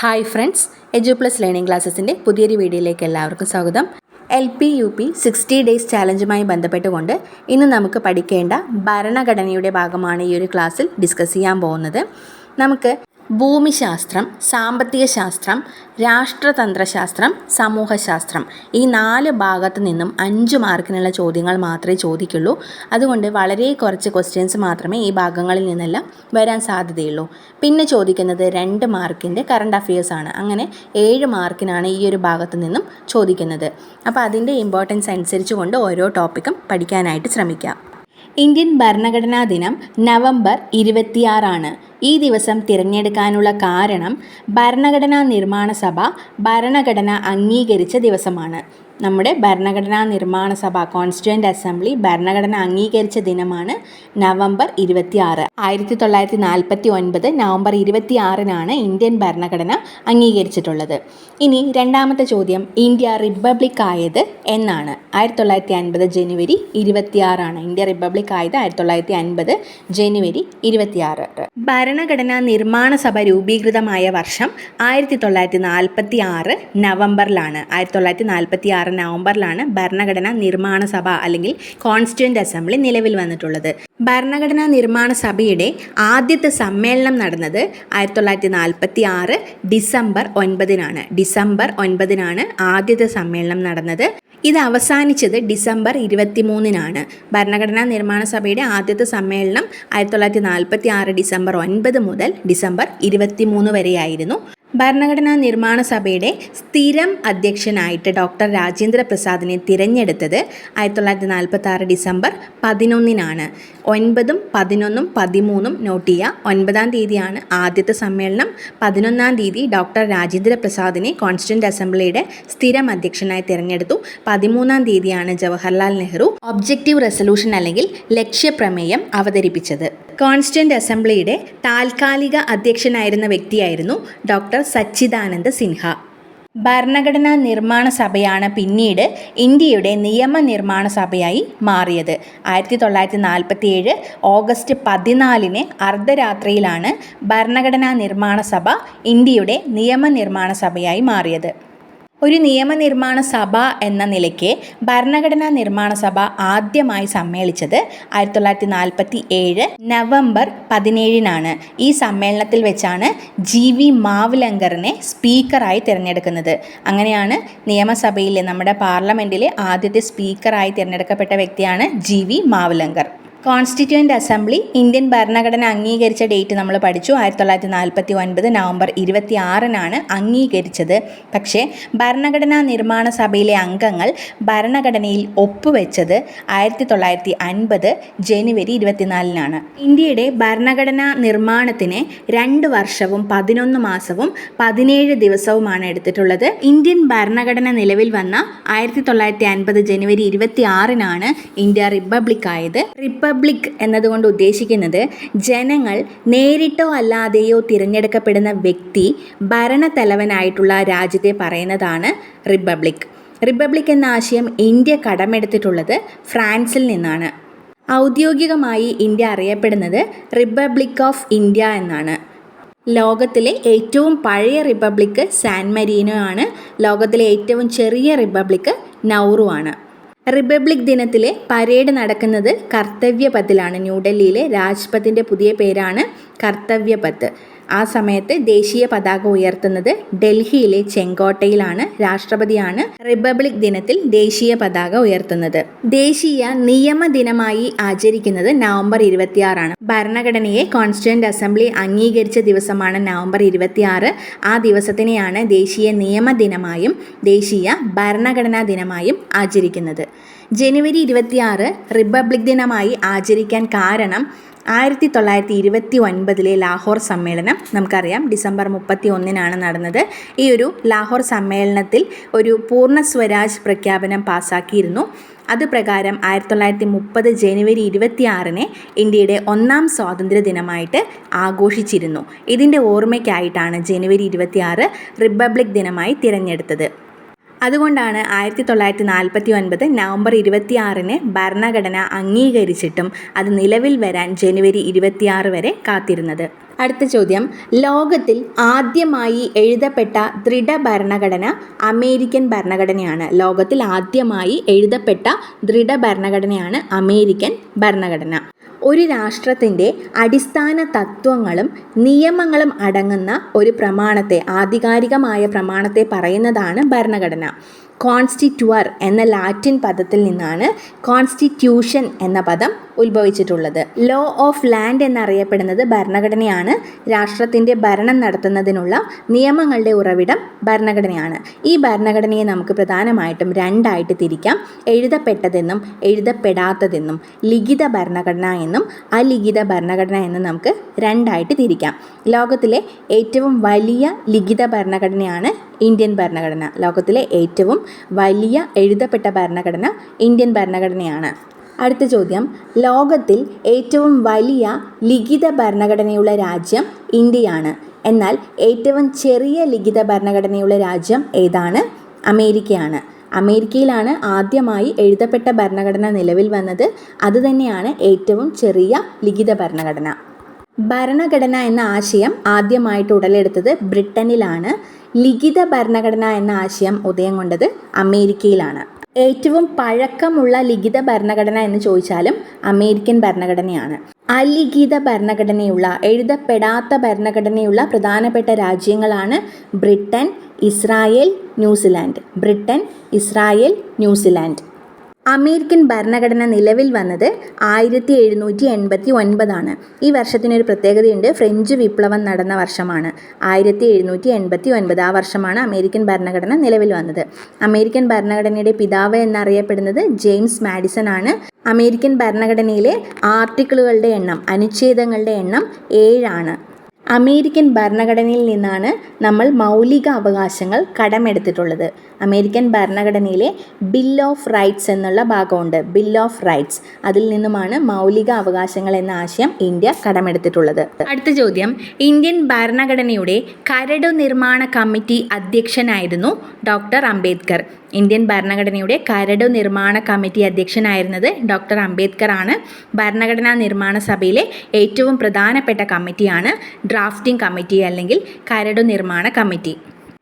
Hi friends edu plus learning ക്ലാസ്സസിന്റെ പുതിയൊരു വീഡിയോയിലേക്ക് എല്ലാവർക്കും സ്വാഗതം. L P U P sixty days ചാലഞ്ചുമായി ബന്ധപ്പെട്ടുകൊണ്ട് ഇന്ന് നമുക്ക് പഠിക്കേണ്ട ഭരണഘടനയുടെ ഭാഗമാണ് ഈ ഒരു ക്ലാസ്സിൽ ഡിസ്കസ് ചെയ്യാൻ പോകുന്നത്. നമുക്ക് ഭൂമിശാസ്ത്രം സാമ്പത്തിക ശാസ്ത്രം രാഷ്ട്രതന്ത്രശാസ്ത്രം സമൂഹശാസ്ത്രം ഈ നാല് ഭാഗത്തു നിന്നും അഞ്ച് മാർക്കിനുള്ള ചോദ്യങ്ങൾ മാത്രമേ ചോദിക്കുള്ളൂ. അതുകൊണ്ട് വളരെ കുറച്ച് ക്വസ്റ്റ്യൻസ് മാത്രമേ ഈ ഭാഗങ്ങളിൽ നിന്നെല്ലാം വരാൻ സാധ്യതയുള്ളൂ. പിന്നെ ചോദിക്കുന്നത് രണ്ട് മാർക്കിന്റെ കറണ്ട് അഫയേഴ്സ് ആണ്. അങ്ങനെ ഏഴ് മാർക്കിനാണ് ഈ ഒരു ഭാഗത്തു നിന്നും ചോദിക്കുന്നത്. അപ്പോൾ അതിന്റെ ഇമ്പോർട്ടൻസ് അനുസരിച്ച് കൊണ്ട് ഓരോ ടോപ്പിക്കും പഠിക്കാനായിട്ട് ശ്രമിക്കാം. ഇന്ത്യൻ ഭരണഘടനാ ദിനം നവംബർ ഇരുപത്തിയാറാണ്. ഈ ദിവസം തിരഞ്ഞെടുക്കാനുള്ള കാരണം ഭരണഘടനാ നിർമ്മാണ സഭ ഭരണഘടന അംഗീകരിച്ച ദിവസമാണ്. നമ്മുടെ ഭരണഘടനാ നിർമ്മാണ സഭ കോൺസ്റ്റിറ്റ്യൂന്റ് അസംബ്ലി ഭരണഘടന അംഗീകരിച്ച ദിനമാണ് നവംബർ ഇരുപത്തിയാറ്. ആയിരത്തി തൊള്ളായിരത്തി നാൽപ്പത്തി ഒൻപത് നവംബർ ഇരുപത്തിയാറിനാണ് ഇന്ത്യൻ ഭരണഘടന അംഗീകരിച്ചിട്ടുള്ളത്. ഇനി രണ്ടാമത്തെ ചോദ്യം ഇന്ത്യ റിപ്പബ്ലിക് ആയത് എന്നാണ്. ആയിരത്തി തൊള്ളായിരത്തി അൻപത് ജനുവരി ഇരുപത്തിയാറാണ് ഇന്ത്യ റിപ്പബ്ലിക് ആയത് ആയിരത്തി തൊള്ളായിരത്തി അൻപത് ജനുവരി ഇരുപത്തിയാറ്. ഭരണഘടനാ നിർമ്മാണ സഭ രൂപീകൃതമായ വർഷം ആയിരത്തി തൊള്ളായിരത്തി നാൽപ്പത്തി ആറ് നവംബറിലാണ്. ആയിരത്തി തൊള്ളായിരത്തി നാൽപ്പത്തി ആറ് നവംബറിലാണ് ഭരണഘടനാ നിർമ്മാണ സഭ അല്ലെങ്കിൽ കോൺസ്റ്റിറ്റ്യൂന്റ് അസംബ്ലി നിലവിൽ വന്നിട്ടുള്ളത്. ഭരണഘടനാ നിർമ്മാണ സഭയുടെ ആദ്യത്തെ സമ്മേളനം നടന്നത് ആയിരത്തി തൊള്ളായിരത്തി നാൽപ്പത്തി ആറ് ഡിസംബർ ഒൻപതിനാണ്. ഡിസംബർ ഒൻപതിനാണ് ആദ്യത്തെ സമ്മേളനം നടന്നത്. ഇത് അവസാനിച്ചത് ഡിസംബർ ഇരുപത്തിമൂന്നിനാണ്. ഭരണഘടനാ നിർമ്മാണ സഭയുടെ ആദ്യത്തെ സമ്മേളനം ആയിരത്തി തൊള്ളായിരത്തി നാൽപ്പത്തി ആറ് ഡിസംബർ ഒൻപത് മുതൽ ഡിസംബർ ഇരുപത്തിമൂന്ന് വരെയായിരുന്നു. ഭരണഘടനാ നിർമ്മാണ സഭയുടെ സ്ഥിരം അധ്യക്ഷനായിട്ട് ഡോക്ടർ രാജേന്ദ്ര പ്രസാദിനെ തിരഞ്ഞെടുത്തത് ആയിരത്തി തൊള്ളായിരത്തി നാൽപ്പത്തി ആറ് ഡിസംബർ പതിനൊന്നിനാണ്. ഒൻപതും പതിനൊന്നും പതിമൂന്നും നോട്ട് ചെയ്യുക ഒൻപതാം തീയതിയാണ് ആദ്യത്തെ സമ്മേളനം. പതിനൊന്നാം തീയതി ഡോക്ടർ രാജേന്ദ്ര പ്രസാദിനെ കോൺസ്റ്റിറ്റ്യൂന്റ് അസംബ്ലിയുടെ സ്ഥിരം അധ്യക്ഷനായി തിരഞ്ഞെടുത്തു. പതിമൂന്നാം തീയതിയാണ് ജവഹർലാൽ നെഹ്റു ഒബ്ജക്റ്റീവ് റെസൊല്യൂഷൻ അല്ലെങ്കിൽ ലക്ഷ്യപ്രമേയം അവതരിപ്പിച്ചത്. കോൺസ്റ്റിറ്റ്യൂന്റ് അസംബ്ലിയുടെ താൽക്കാലിക അധ്യക്ഷനായിരുന്ന വ്യക്തിയായിരുന്നു ഡോക്ടർ സച്ചിദാനന്ദ സിൻഹ. ഭരണഘടനാ നിർമ്മാണ സഭയാണ് പിന്നീട് ഇന്ത്യയുടെ നിയമനിർമ്മാണ സഭയായി മാറിയത്. ആയിരത്തി തൊള്ളായിരത്തി നാൽപ്പത്തി ഏഴ് ഓഗസ്റ്റ് പതിനാലിന് അർദ്ധരാത്രിയിലാണ് ഭരണഘടനാ നിർമ്മാണ സഭ ഇന്ത്യയുടെ നിയമനിർമ്മാണ സഭയായി മാറിയത്. ഒരു നിയമനിർമ്മാണ സഭ എന്ന നിലയ്ക്ക് ഭരണഘടനാ നിർമ്മാണ സഭ ആദ്യമായി സമ്മേളിച്ചത് ആയിരത്തി തൊള്ളായിരത്തി നാൽപ്പത്തി ഏഴ് നവംബർ പതിനേഴിനാണ്. ഈ സമ്മേളനത്തിൽ വെച്ചാണ് ജി വി മാവ്ലങ്കറിനെ സ്പീക്കറായി തിരഞ്ഞെടുക്കുന്നത്. അങ്ങനെയാണ് നിയമസഭയിലെ നമ്മുടെ പാർലമെന്റിലെ ആദ്യത്തെ സ്പീക്കറായി തിരഞ്ഞെടുക്കപ്പെട്ട വ്യക്തിയാണ് G V Mavalankar. Constituent assembly Indian ഭരണഘടന അംഗീകരിച്ച ഡേറ്റ് നമ്മൾ പഠിച്ചു. ആയിരത്തി തൊള്ളായിരത്തി നാൽപ്പത്തി ഒൻപത് നവംബർ ഇരുപത്തി ആറിനാണ് അംഗീകരിച്ചത്. പക്ഷേ ഭരണഘടനാ നിർമ്മാണ സഭയിലെ അംഗങ്ങൾ ഭരണഘടനയിൽ ഒപ്പുവെച്ചത് ആയിരത്തി തൊള്ളായിരത്തി അൻപത് ജനുവരി ഇരുപത്തിനാലിനാണ്. ഇന്ത്യയുടെ ഭരണഘടനാ നിർമ്മാണത്തിന് രണ്ട് വർഷവും പതിനൊന്ന് മാസവും പതിനേഴ് ദിവസവുമാണ് എടുത്തിട്ടുള്ളത്. ഇന്ത്യൻ ഭരണഘടന നിലവിൽ വന്ന ആയിരത്തി തൊള്ളായിരത്തി അൻപത് ജനുവരി ഇരുപത്തി ആറിനാണ് ഇന്ത്യ റിപ്പബ്ലിക് ആയത് റിപ്പബ്ലിക് എന്നതുകൊണ്ട് ഉദ്ദേശിക്കുന്നത് ജനങ്ങൾ നേരിട്ടോ അല്ലാതെയോ തിരഞ്ഞെടുക്കപ്പെടുന്ന വ്യക്തി ഭരണത്തലവനായിട്ടുള്ള രാജ്യത്തെ പറയുന്നതാണ് റിപ്പബ്ലിക് റിപ്പബ്ലിക് എന്ന ആശയം ഇന്ത്യ കടമെടുത്തിട്ടുള്ളത് ഫ്രാൻസിൽ നിന്നാണ്. ഔദ്യോഗികമായി ഇന്ത്യ അറിയപ്പെടുന്നത് റിപ്പബ്ലിക് ഓഫ് ഇന്ത്യ എന്നാണ്. ലോകത്തിലെ ഏറ്റവും പഴയ റിപ്പബ്ലിക് സാൻ മരീനോ ആണ്. ലോകത്തിലെ ഏറ്റവും ചെറിയ റിപ്പബ്ലിക് നൗറു ആണ്. റിപ്പബ്ലിക് ദിനത്തിലെ പരേഡ് നടക്കുന്നത് കർത്തവ്യപഥിലാണ്. ന്യൂഡൽഹിയിലെ രാജ്പഥിന്റെ പുതിയ പേരാണ് കർത്തവ്യപഥ്. ആ സമയത്ത് ദേശീയ പതാക ഉയർത്തുന്നത് ഡൽഹിയിലെ ചെങ്കോട്ടയിലാണ് രാഷ്ട്രപതിയാണ് റിപ്പബ്ലിക് ദിനത്തിൽ ദേശീയ പതാക ഉയർത്തുന്നത്. ദേശീയ നിയമ ദിനമായി ആചരിക്കുന്നത് നവംബർ ഇരുപത്തിയാറാണ്. ഭരണഘടനയെ കോൺസ്റ്റിറ്റ്യൂന്റ് അസംബ്ലി അംഗീകരിച്ച ദിവസമാണ് നവംബർ ഇരുപത്തിയാറ്. ആ ദിവസത്തിനെയാണ് ദേശീയ നിയമ ദിനമായും ദേശീയ ഭരണഘടനാ ദിനമായും ആചരിക്കുന്നത്. ജനുവരി ഇരുപത്തിയാറ് റിപ്പബ്ലിക് ദിനമായി ആചരിക്കാൻ കാരണം ആയിരത്തി തൊള്ളായിരത്തി ഇരുപത്തി ഒൻപതിലെ ലാഹോർ സമ്മേളനം നമുക്കറിയാം. ഡിസംബർ മുപ്പത്തി ഒന്നിനാണ് നടന്നത്. ഈ ഒരു ലാഹോർ സമ്മേളനത്തിൽ ഒരു പൂർണ സ്വരാജ് പ്രഖ്യാപനം പാസാക്കിയിരുന്നു. അത് പ്രകാരം ആയിരത്തി തൊള്ളായിരത്തി മുപ്പത് ജനുവരി ഇരുപത്തിയാറിന് ഇന്ത്യയുടെ ഒന്നാം സ്വാതന്ത്ര്യ ദിനമായിട്ട് ആഘോഷിച്ചിരുന്നു. ഇതിന്റെ ഓർമ്മയ്ക്കായിട്ടാണ് ജനുവരി ഇരുപത്തിയാറ് റിപ്പബ്ലിക് ദിനമായി തിരഞ്ഞെടുത്തത്. അതുകൊണ്ടാണ് ആയിരത്തി തൊള്ളായിരത്തി നാൽപ്പത്തി ഒൻപത് നവംബർ ഇരുപത്തിയാറിന് ഭരണഘടന അംഗീകരിച്ചിട്ടും അത് നിലവിൽ വരാൻ ജനുവരി ഇരുപത്തിയാറ് വരെ കാത്തിരുന്നത്. അടുത്ത ചോദ്യം. ലോകത്തിൽ ആദ്യമായി എഴുതപ്പെട്ട ദൃഢ ഭരണഘടന അമേരിക്കൻ ഭരണഘടനയാണ്. ലോകത്തിൽ ആദ്യമായി എഴുതപ്പെട്ട ദൃഢ ഭരണഘടനയാണ് അമേരിക്കൻ ഭരണഘടന. ഒരു രാഷ്ട്രത്തിന്റെ അടിസ്ഥാന തത്വങ്ങളും നിയമങ്ങളും അടങ്ങുന്ന ഒരു പ്രമാണത്തെ ആധികാരികമായ പ്രമാണത്തെ പറയുന്നതാണ് ഭരണഘടന. കോൺസ്റ്റിറ്റ്യുവർ എന്ന ലാറ്റിൻ പദത്തിൽ നിന്നാണ് കോൺസ്റ്റിറ്റ്യൂഷൻ എന്ന പദം ഉത്ഭവിച്ചിട്ടുള്ളത്. ലോ ഓഫ് ലാൻഡ് എന്നറിയപ്പെടുന്നത് ഭരണഘടനയാണ്. രാഷ്ട്രത്തിന്റെ ഭരണം നടത്തുന്നതിനുള്ള നിയമങ്ങളുടെ ഉറവിടം ഭരണഘടനയാണ്. ഈ ഭരണഘടനയെ നമുക്ക് പ്രധാനമായിട്ടും രണ്ടായിട്ട് തിരിക്കാം. എഴുതപ്പെട്ടതെന്നും എഴുതപ്പെടാത്തതെന്നും ലിഖിത ഭരണഘടന എന്നും അലിഖിത ഭരണഘടന എന്നും നമുക്ക് രണ്ടായിട്ട് തിരിക്കാം. ലോകത്തിലെ ഏറ്റവും വലിയ ലിഖിത ഭരണഘടനയാണ് ഇന്ത്യൻ ഭരണഘടന. ലോകത്തിലെ ഏറ്റവും വലിയ എഴുതപ്പെട്ട ഭരണഘടന ഇന്ത്യൻ ഭരണഘടനയാണ്. അടുത്ത ചോദ്യം. ലോകത്തിൽ ഏറ്റവും വലിയ ലിഖിത ഭരണഘടനയുള്ള രാജ്യം ഇന്ത്യയാണ്. എന്നാൽ ഏറ്റവും ചെറിയ ലിഖിത ഭരണഘടനയുള്ള രാജ്യം ഏതാണ്? അമേരിക്കയാണ്. അമേരിക്കയിലാണ് ആദ്യമായി എഴുതപ്പെട്ട ഭരണഘടന നിലവിൽ വന്നത്. അതുതന്നെയാണ് ഏറ്റവും ചെറിയ ലിഖിത ഭരണഘടന. ഭരണഘടന എന്ന ആശയം ആദ്യമായിട്ട് ഉടലെടുത്തത് ബ്രിട്ടനിലാണ്. ലിഖിത ഭരണഘടന എന്ന ആശയം ഉദയം കൊണ്ടത് അമേരിക്കയിലാണ്. ഏറ്റവും പഴക്കമുള്ള ലിഖിത ഭരണഘടന എന്ന് ചോദിച്ചാലും അമേരിക്കൻ ഭരണഘടനയാണ്. അലിഖിത ഭരണഘടനയുള്ള എഴുതപ്പെടാത്ത ഭരണഘടനയുള്ള പ്രധാനപ്പെട്ട രാജ്യങ്ങളാണ് Britain Israel New Zealand. Britain Israel New Zealand. American ഭരണഘടന നിലവിൽ വന്നത് ആയിരത്തി എഴുന്നൂറ്റി എൺപത്തി ഒൻപതാണ് ഈ വർഷത്തിനൊരു പ്രത്യേകതയുണ്ട് ഫ്രഞ്ച് വിപ്ലവം നടന്ന വർഷമാണ്. ആയിരത്തി എഴുന്നൂറ്റി എൺപത്തി ഒൻപത് ആ വർഷമാണ് അമേരിക്കൻ ഭരണഘടന നിലവിൽ വന്നത്. അമേരിക്കൻ ഭരണഘടനയുടെ പിതാവ് എന്നറിയപ്പെടുന്നത് ജെയിംസ് മാഡിസൺ ആണ്. അമേരിക്കൻ ഭരണഘടനയിലെ ആർട്ടിക്കിളുകളുടെ എണ്ണം അനുച്ഛേദങ്ങളുടെ എണ്ണം ഏഴാണ്. അമേരിക്കൻ ഭരണഘടനയിൽ നിന്നാണ് നമ്മൾ മൗലിക അവകാശങ്ങൾ കടമെടുത്തിട്ടുള്ളത്. അമേരിക്കൻ ഭരണഘടനയിലെ ബിൽ ഓഫ് റൈറ്റ്സ് എന്നുള്ള ഭാഗമുണ്ട്. ബിൽ ഓഫ് റൈറ്റ്സ് അതിൽ നിന്നുമാണ് മൗലിക അവകാശങ്ങൾ എന്ന ആശയം ഇന്ത്യ കടമെടുത്തിട്ടുള്ളത്. അടുത്ത ചോദ്യം. ഇന്ത്യൻ ഭരണഘടനയുടെ കരട് നിർമ്മാണ കമ്മിറ്റി അധ്യക്ഷനായിരുന്നു ഡോക്ടർ അംബേദ്കർ. ഇന്ത്യൻ ഭരണഘടനയുടെ കരട് നിർമ്മാണ കമ്മിറ്റി അധ്യക്ഷനായിരുന്നത് ഡോക്ടർ അംബേദ്കർ ആണ്. ഭരണഘടനാ നിർമ്മാണ സഭയിലെ ഏറ്റവും പ്രധാനപ്പെട്ട കമ്മിറ്റിയാണ് ഡ്രാഫ്റ്റിംഗ് കമ്മിറ്റി അല്ലെങ്കിൽ കരട് നിർമ്മാണ കമ്മിറ്റി.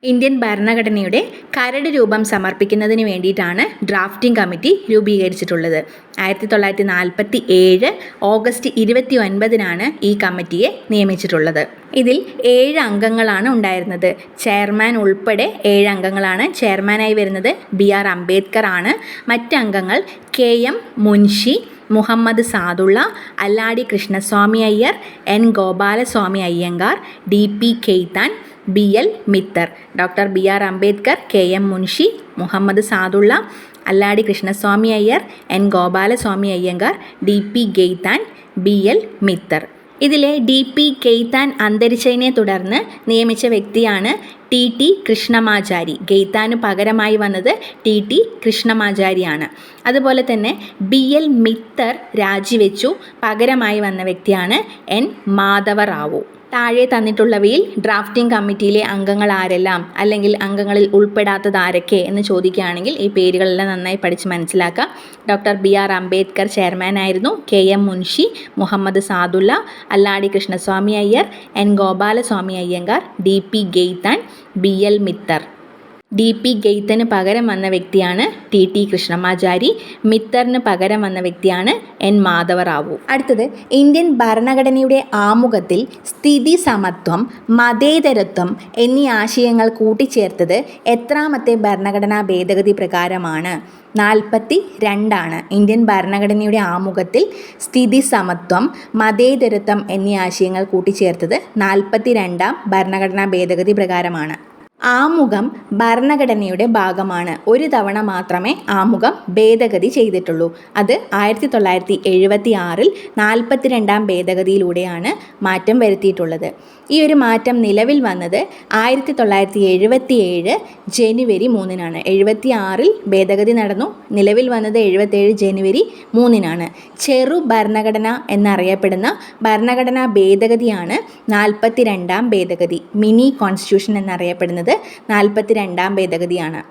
ഇന്ത്യൻ ഭരണഘടനയുടെ കരട് രൂപം സമർപ്പിക്കുന്നതിന് വേണ്ടിയിട്ടാണ് ഡ്രാഫ്റ്റിംഗ് കമ്മിറ്റി രൂപീകരിച്ചിട്ടുള്ളത്. ആയിരത്തി തൊള്ളായിരത്തി നാൽപ്പത്തി ഏഴ് ഓഗസ്റ്റ് ഇരുപത്തി ഒൻപതിനാണ് ഈ കമ്മിറ്റിയെ നിയമിച്ചിട്ടുള്ളത്. ഇതിൽ ഏഴ് അംഗങ്ങളാണ് ഉണ്ടായിരുന്നത്. ചെയർമാൻ ഉൾപ്പെടെ ഏഴ് അംഗങ്ങളാണ് ചെയർമാനായി വരുന്നത്. ബി ആർ അംബേദ്കർ ആണ്. മറ്റ് അംഗങ്ങൾ K M Munshi Muhammad Saadulla Alladi Krishnaswami Ayyar N Gopalaswami Ayyangar D P Khaitan B L Mitter doctor B R Ambedkar K M Munshi Muhammad Saadulla Alladi Krishnaswami Ayyar N Gopalaswami Ayyangar D P Khaitan B L Mitter. ഇതിലെ D P കെയ്ത്താൻ അന്തരിച്ചതിനെ തുടർന്ന് നിയമിച്ച വ്യക്തിയാണ് T T Krishnamachari. ഗെയ്ത്താന് പകരമായി വന്നത് T T കൃഷ്ണമാചാരിയാണ്. അതുപോലെ തന്നെ B L Mitter രാജിവെച്ചു. പകരമായി വന്ന വ്യക്തിയാണ് എൻ മാധവറാവു. താഴെ തന്നിട്ടുള്ളവയിൽ ഡ്രാഫ്റ്റിംഗ് കമ്മിറ്റിയിലെ അംഗങ്ങൾ ആരെല്ലാം? അല്ലെങ്കിൽ അംഗങ്ങളിൽ ഉൾപ്പെടാത്തത് ആരൊക്കെ? എന്ന് ചോദിക്കുകയാണെങ്കിൽ ഈ പേരുകളെല്ലാം നന്നായി പഠിച്ച് മനസ്സിലാക്കാം. Doctor B R Ambedkar chairman ആയിരുന്നു. K M Munshi Muhammad Saadulla Alladi Krishnaswami Ayyar N Gopalaswami Ayyangar D P Khaitan B L Mitter. D P ഗെയ്ത്തന് പകരം വന്ന വ്യക്തിയാണ് ടി ടി കൃഷ്ണമാചാരി. മിത്തറിന് പകരം വന്ന വ്യക്തിയാണ് എൻ മാധവറാവു. അടുത്തത് ഇന്ത്യൻ ഭരണഘടനയുടെ ആമുഖത്തിൽ സ്ഥിതി സമത്വം മതേതരത്വം എന്നീ ആശയങ്ങൾ കൂട്ടിച്ചേർത്തത് എത്രാമത്തെ ഭരണഘടനാ ഭേദഗതി പ്രകാരമാണ്. നാൽപ്പത്തി രണ്ടാണ് ഇന്ത്യൻ ഭരണഘടനയുടെ ആമുഖത്തിൽ സ്ഥിതി സമത്വം മതേതരത്വം എന്നീ ആശയങ്ങൾ കൂട്ടിച്ചേർത്തത് നാൽപ്പത്തി രണ്ടാം ഭരണഘടനാ ഭേദഗതി പ്രകാരമാണ്. ആമുഖം ഭരണഘടനയുടെ ഭാഗമാണ്. ഒരു തവണ മാത്രമേ ആമുഖം ഭേദഗതി ചെയ്തിട്ടുള്ളൂ. അത് ആയിരത്തി തൊള്ളായിരത്തി എഴുപത്തി ആറിൽ നാൽപ്പത്തിരണ്ടാം ഭേദഗതിയിലൂടെയാണ് മാറ്റം വരുത്തിയിട്ടുള്ളത്. ഈ ഒരു മാറ്റം നിലവിൽ വന്നത് ആയിരത്തി തൊള്ളായിരത്തി എഴുപത്തി ഏഴ് ജനുവരി മൂന്നിനാണ്. എഴുപത്തി ആറിൽ ഭേദഗതി നടന്നു. നിലവിൽ വന്നത് എഴുപത്തേഴ് ജനുവരി മൂന്നിനാണ്. ചെറു ഭരണഘടന എന്നറിയപ്പെടുന്ന ഭരണഘടനാ ഭേദഗതിയാണ് നാൽപ്പത്തി രണ്ടാം ഭേദഗതി. മിനി കോൺസ്റ്റിറ്റ്യൂഷൻ എന്നറിയപ്പെടുന്നത് നാൽപ്പത്തി രണ്ടാം ഭേദഗതിയാണ്.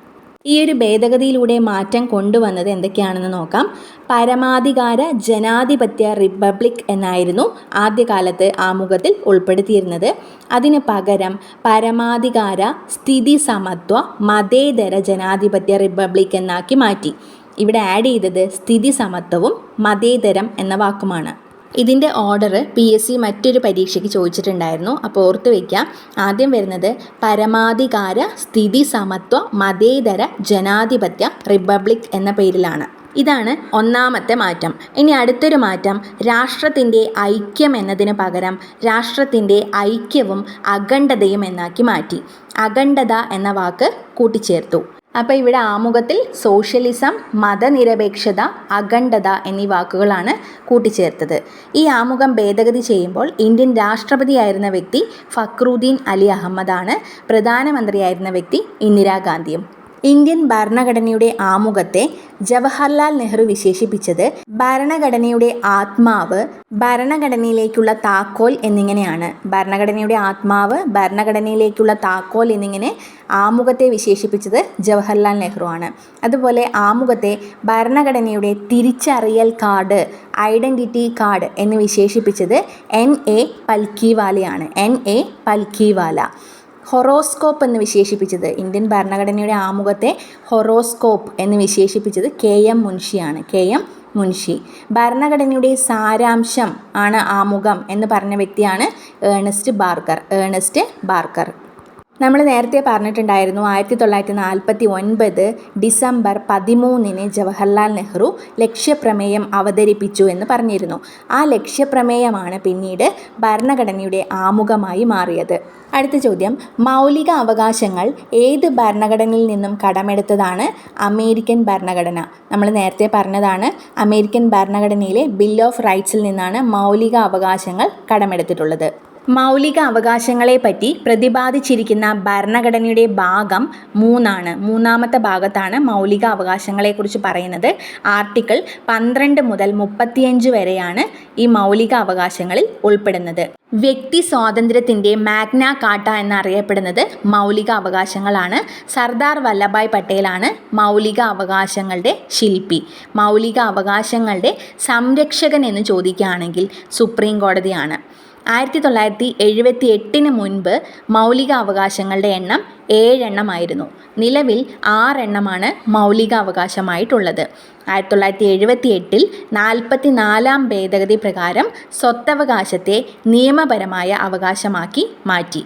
ഈ ഒരു ഭേദഗതിയിലൂടെ മാറ്റം കൊണ്ടുവന്നത് എന്തൊക്കെയാണെന്ന് നോക്കാം. പരമാധികാര ജനാധിപത്യ റിപ്പബ്ലിക് എന്നായിരുന്നു ആദ്യകാലത്ത് ആമുഖത്തിൽ ഉൾപ്പെടുത്തിയിരുന്നത്. അതിന് പകരം പരമാധികാര സ്ഥിതി സമത്വ മതേതര ജനാധിപത്യ റിപ്പബ്ലിക് എന്നാക്കി മാറ്റി. ഇവിടെ ആഡ് ചെയ്തത് സ്ഥിതി സമത്വവും മതേതരം എന്ന വാക്കുമാണ്. ഇതിന്റെ ഓർഡർ പി എസ് സി മറ്റൊരു പരീക്ഷയ്ക്ക് ചോദിച്ചിട്ടുണ്ടായിരുന്നു. അപ്പോൾ ഓർത്ത് വയ്ക്കുക. ആദ്യം വരുന്നത് പരമാധികാര സ്ഥിതി സമത്വ മതേതര ജനാധിപത്യ റിപ്പബ്ലിക് എന്ന പേരിലാണ്. ഇതാണ് ഒന്നാമത്തെ മാറ്റം. ഇനി അടുത്തൊരു മാറ്റം. രാഷ്ട്രത്തിന്റെ ഐക്യം എന്നതിന് പകരം രാഷ്ട്രത്തിന്റെ ഐക്യവും അഖണ്ഡതയും എന്നാക്കി മാറ്റി. അഖണ്ഡത എന്ന വാക്ക് കൂട്ടിച്ചേർത്തു. അപ്പോൾ ഇവിടെ ആമുഖത്തിൽ സോഷ്യലിസം മതനിരപേക്ഷത അഖണ്ഡത എന്നീ വാക്കുകളാണ് കൂട്ടിച്ചേർത്തത്. ഈ ആമുഖം ഭേദഗതി ചെയ്യുമ്പോൾ ഇന്ത്യൻ രാഷ്ട്രപതിയായിരുന്ന വ്യക്തി ഫക്രുദ്ദീൻ അലി അഹമ്മദാണ്. പ്രധാനമന്ത്രിയായിരുന്ന വ്യക്തി ഇന്ദിരാഗാന്ധിയും. ഇന്ത്യൻ ഭരണഘടനയുടെ ആമുഖത്തെ ജവഹർലാൽ നെഹ്റു വിശേഷിപ്പിച്ചത് ഭരണഘടനയുടെ ആത്മാവ് ഭരണഘടനയിലേക്കുള്ള താക്കോൽ എന്നിങ്ങനെയാണ്. ഭരണഘടനയുടെ ആത്മാവ് ഭരണഘടനയിലേക്കുള്ള താക്കോൽ എന്നിങ്ങനെ ആമുഖത്തെ വിശേഷിപ്പിച്ചത് ജവഹർലാൽ നെഹ്റു ആണ്. അതുപോലെ ആമുഖത്തെ ഭരണഘടനയുടെ തിരിച്ചറിയൽ കാർഡ് ഐഡന്റിറ്റി കാർഡ് എന്ന് വിശേഷിപ്പിച്ചത് എൻ. എ. പൽക്കിവാലയാണ്. എൻ. എ. പൽക്കിവാല. ഹൊറോസ്കോപ്പ് എന്ന് വിശേഷിപ്പിച്ചത്. ഇന്ത്യൻ ഭരണഘടനയുടെ ആമുഖത്തെ ഹൊറോസ്കോപ്പ് എന്ന് വിശേഷിപ്പിച്ചത് കെ എം മുൻഷിയാണ് കെ എം മുൻഷി. ഭരണഘടനയുടെ സാരാംശം ആണ് ആമുഖം എന്ന് പറഞ്ഞ വ്യക്തിയാണ് ഏണസ്റ്റ് ബാർക്കർ ഏണസ്റ്റ് ബാർക്കർ നമ്മൾ നേരത്തെ പറഞ്ഞിട്ടുണ്ടായിരുന്നു ആയിരത്തി തൊള്ളായിരത്തി നാൽപ്പത്തി ഒൻപത് ഡിസംബർ പതിമൂന്നിന് ജവഹർലാൽ നെഹ്റു ലക്ഷ്യപ്രമേയം അവതരിപ്പിച്ചു എന്ന് പറഞ്ഞിരുന്നു. ആ ലക്ഷ്യപ്രമേയമാണ് പിന്നീട് ഭരണഘടനയുടെ ആമുഖമായി മാറിയത്. അടുത്ത ചോദ്യം മൗലിക അവകാശങ്ങൾ ഏത് ഭരണഘടനയിൽ നിന്നും കടമെടുത്തതാണ് അമേരിക്കൻ ഭരണഘടന? നമ്മൾ നേരത്തെ പറഞ്ഞതാണ് അമേരിക്കൻ ഭരണഘടനയിലെ ബിൽ ഓഫ് റൈറ്റ്സിൽ നിന്നാണ് മൗലിക അവകാശങ്ങൾ കടമെടുത്തിട്ടുള്ളത്. മൗലിക അവകാശങ്ങളെപ്പറ്റി പ്രതിപാദിച്ചിരിക്കുന്ന ഭരണഘടനയുടെ ഭാഗം മൂന്നാണ്. മൂന്നാമത്തെ ഭാഗത്താണ് മൗലിക അവകാശങ്ങളെക്കുറിച്ച് പറയുന്നത്. ആർട്ടിക്കിൾ പന്ത്രണ്ട് മുതൽ മുപ്പത്തിയഞ്ച് വരെയാണ് ഈ മൗലിക അവകാശങ്ങളിൽ ഉൾപ്പെടുന്നത്. വ്യക്തി സ്വാതന്ത്ര്യത്തിന്റെ മാഗ്ന കാട്ട എന്നറിയപ്പെടുന്നത് മൗലിക അവകാശങ്ങളാണ്. സർദാർ വല്ലഭായ് പട്ടേലാണ് മൗലിക അവകാശങ്ങളുടെ ശില്പി. മൗലിക അവകാശങ്ങളുടെ സംരക്ഷകൻ എന്ന് ചോദിക്കുകയാണെങ്കിൽ സുപ്രീം കോടതിയാണ്. ആയിരത്തി തൊള്ളായിരത്തി എഴുപത്തി എട്ടിന് മുൻപ് മൗലികാവകാശങ്ങളുടെ എണ്ണം ഏഴെണ്ണമായിരുന്നു. നിലവിൽ ആറെണ്ണമാണ് മൗലിക അവകാശമായിട്ടുള്ളത് ആയിരത്തി തൊള്ളായിരത്തി എഴുപത്തി എട്ടിൽ നാൽപ്പത്തി നാലാം ഭേദഗതി പ്രകാരം സ്വത്തവകാശത്തെ നിയമപരമായ അവകാശമാക്കി മാറ്റി.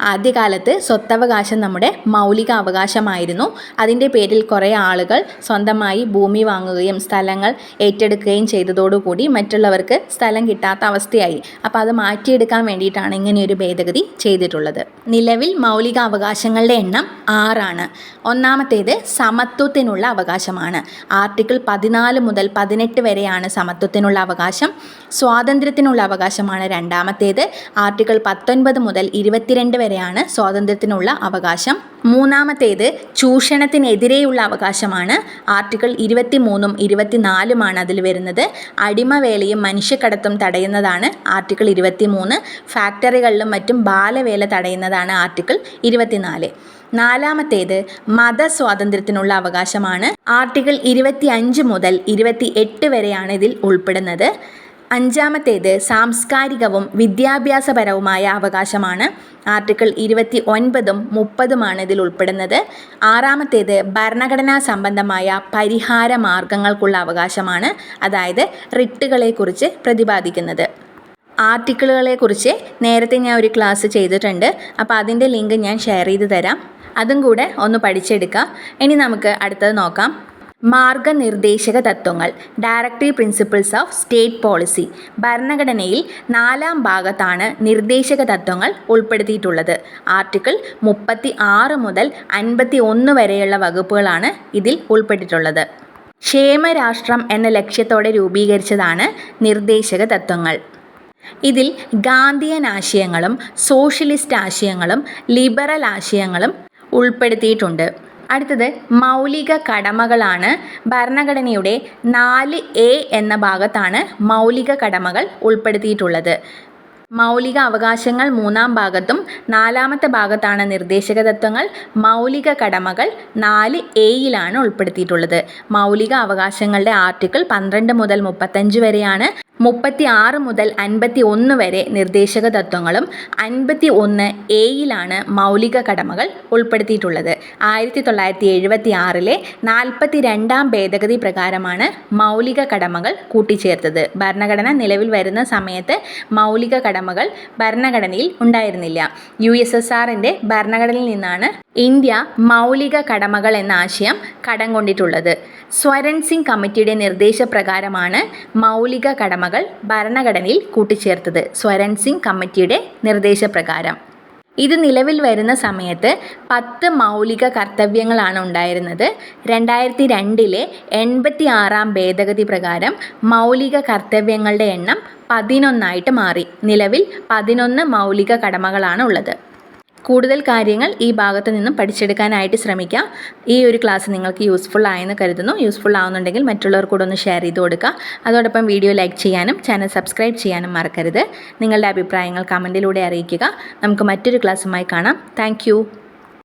ആദ്യകാലത്ത് സ്വത്തവകാശം നമ്മുടെ മൗലിക അവകാശമായിരുന്നു അതിന്റെ പേരിൽ കുറേ ആളുകൾ സ്വന്തമായി ഭൂമി വാങ്ങുകയും സ്ഥലങ്ങൾ ഏറ്റെടുക്കുകയും ചെയ്തതോടുകൂടി മറ്റുള്ളവർക്ക് സ്ഥലം കിട്ടാത്ത അവസ്ഥയായി. അപ്പോൾ അത് മാറ്റിയെടുക്കാൻ വേണ്ടിയിട്ടാണ് ഇങ്ങനെയൊരു ഭേദഗതി ചെയ്തിട്ടുള്ളത്. നിലവിൽ മൗലിക അവകാശങ്ങളുടെ എണ്ണം ആറാണ്. ഒന്നാമത്തേത് സമത്വത്തിനുള്ള അവകാശമാണ്. ആർട്ടിക്കിൾ പതിനാല് മുതൽ പതിനെട്ട് വരെയാണ് സമത്വത്തിനുള്ള അവകാശം. സ്വാതന്ത്ര്യത്തിനുള്ള അവകാശമാണ് രണ്ടാമത്തേത്. ആർട്ടിക്കിൾ പത്തൊൻപത് മുതൽ ഇരുപത്തിരണ്ട് വരെയാണ് സ്വാതന്ത്ര്യത്തിനുള്ള അവകാശം. മൂന്നാമത്തേത് ചൂഷണത്തിനെതിരെയുള്ള അവകാശമാണ്. ആർട്ടിക്കിൾ ഇരുപത്തി മൂന്നും ഇരുപത്തിനാലുമാണ് അതിൽ വരുന്നത്. അടിമവേലയും മനുഷ്യക്കടത്തും തടയുന്നതാണ് ആർട്ടിക്കിൾ ഇരുപത്തി മൂന്ന് ഫാക്ടറികളിലും മറ്റും ബാലവേല തടയുന്നതാണ് ആർട്ടിക്കിൾ ഇരുപത്തിനാല്. നാലാമത്തേത് മതസ്വാതന്ത്ര്യത്തിനുള്ള അവകാശമാണ്. ആർട്ടിക്കിൾ ഇരുപത്തി അഞ്ച് മുതൽ ഇരുപത്തി എട്ട് വരെയാണ് ഇതിൽ ഉൾപ്പെടുന്നത്. അഞ്ചാമത്തേത് സാംസ്കാരികവും വിദ്യാഭ്യാസപരവുമായ അവകാശമാണ്. ആർട്ടിക്കിൾ ഇരുപത്തി ഒൻപതും മുപ്പതുമാണ് ഇതിൽ ഉൾപ്പെടുന്നത്. ആറാമത്തേത് ഭരണഘടനാ സംബന്ധമായ പരിഹാര മാർഗങ്ങൾക്കുള്ള അവകാശമാണ്. അതായത് റിട്ടുകളെക്കുറിച്ച് പ്രതിപാദിക്കുന്നത്. ആർട്ടിക്കിളുകളെക്കുറിച്ച് നേരത്തെ ഞാൻ ഒരു ക്ലാസ് ചെയ്തിട്ടുണ്ട്. അപ്പോൾ അതിന്റെ ലിങ്ക് ഞാൻ ഷെയർ ചെയ്ത് തരാം. അതും കൂടെ ഒന്ന് പഠിച്ചെടുക്കാം. ഇനി നമുക്ക് അടുത്തത് നോക്കാം. മാർഗനിർദ്ദേശക തത്വങ്ങൾ directive principles of state policy ഭരണഘടനയിൽ നാലാം ഭാഗത്താണ് നിർദ്ദേശക തത്വങ്ങൾ ഉൾപ്പെടുത്തിയിട്ടുള്ളത്. ആർട്ടിക്കിൾ മുപ്പത്തി ആറ് മുതൽ അൻപത്തി ഒന്ന് വരെയുള്ള വകുപ്പുകളാണ് ഇതിൽ ഉൾപ്പെട്ടിട്ടുള്ളത്. ക്ഷേമരാഷ്ട്രം എന്ന ലക്ഷ്യത്തോടെ രൂപീകരിച്ചതാണ് നിർദ്ദേശക തത്വങ്ങൾ ഇതിൽ ഗാന്ധിയൻ ആശയങ്ങളും സോഷ്യലിസ്റ്റ് ആശയങ്ങളും ലിബറൽ ആശയങ്ങളും ഉൾപ്പെടുത്തിയിട്ടുണ്ട്. അടുത്തത് മൗലിക കടമകളാണ്. ഭരണഘടനയുടെ നാല് എ എന്ന ഭാഗത്താണ് മൗലിക കടമകൾ ഉൾപ്പെടുത്തിയിട്ടുള്ളത്. മൗലിക അവകാശങ്ങൾ മൂന്നാം ഭാഗത്തും നാലാമത്തെ ഭാഗത്താണ് നിർദ്ദേശക തത്വങ്ങൾ. മൗലിക കടമകൾ നാല് എയിലാണ് ഉൾപ്പെടുത്തിയിട്ടുള്ളത്. മൗലിക അവകാശങ്ങളുടെ ആർട്ടിക്കിൾ പന്ത്രണ്ട് മുതൽ മുപ്പത്തഞ്ച് വരെയാണ്. മുപ്പത്തി ആറ് മുതൽ അൻപത്തി ഒന്ന് വരെ നിർദ്ദേശക തത്വങ്ങളും അൻപത്തി ഒന്ന് എയിലാണ് മൗലിക കടമകൾ ഉൾപ്പെടുത്തിയിട്ടുള്ളത്. ആയിരത്തി തൊള്ളായിരത്തി എഴുപത്തി ആറിലെ നാൽപ്പത്തി രണ്ടാം ഭേദഗതി പ്രകാരമാണ് മൗലിക കടമകൾ കൂട്ടിച്ചേർത്തത്. ഭരണഘടന നിലവിൽ വരുന്ന സമയത്ത് മൗലിക കടമകൾ ഭരണഘടനയിൽ ഉണ്ടായിരുന്നില്ല. യു എസ് എസ് ആറിന്റെ ഭരണഘടനയിൽ നിന്നാണ് ഇന്ത്യ മൗലിക കടമകൾ എന്ന ആശയം കടം കൊണ്ടിട്ടുള്ളത്. സ്വരൺ സിംഗ് കമ്മിറ്റിയുടെ നിർദ്ദേശപ്രകാരമാണ് മൗലിക കടമകൾ ഭരണഘടനയിൽ കൂട്ടിച്ചേർത്തത് സ്വരൺ സിംഗ് കമ്മിറ്റിയുടെ നിർദ്ദേശപ്രകാരം. ഇത് നിലവിൽ വരുന്ന സമയത്ത് പത്ത് മൗലിക കർത്തവ്യങ്ങളാണ് ഉണ്ടായിരുന്നത്. രണ്ടായിരത്തി രണ്ടിലെ എൺപത്തി ആറാം ഭേദഗതി പ്രകാരം മൗലിക കർത്തവ്യങ്ങളുടെ എണ്ണം പതിനൊന്നായിട്ട് മാറി. നിലവിൽ പതിനൊന്ന് മൗലിക കടമകളാണ് ഉള്ളത്. കൂടുതൽ കാര്യങ്ങൾ ഈ ഭാഗത്ത് നിന്നും പഠിച്ചെടുക്കാനായിട്ട് ശ്രമിക്കുക ഈ ഒരു ക്ലാസ് നിങ്ങൾക്ക് യൂസ്ഫുൾ ആയെന്ന് കരുതുന്നു. യൂസ്ഫുൾ ആവുന്നുണ്ടെങ്കിൽ മറ്റുള്ളവർ കൂടെ ഒന്ന് ഷെയർ ചെയ്ത് കൊടുക്കുക. അതോടൊപ്പം വീഡിയോ ലൈക്ക് ചെയ്യാനും ചാനൽ സബ്സ്ക്രൈബ് ചെയ്യാനും മറക്കരുത്. നിങ്ങളുടെ അഭിപ്രായങ്ങൾ കമന്റിലൂടെ അറിയിക്കുക. നമുക്ക് മറ്റൊരു ക്ലാസ്സുമായി കാണാം. താങ്ക്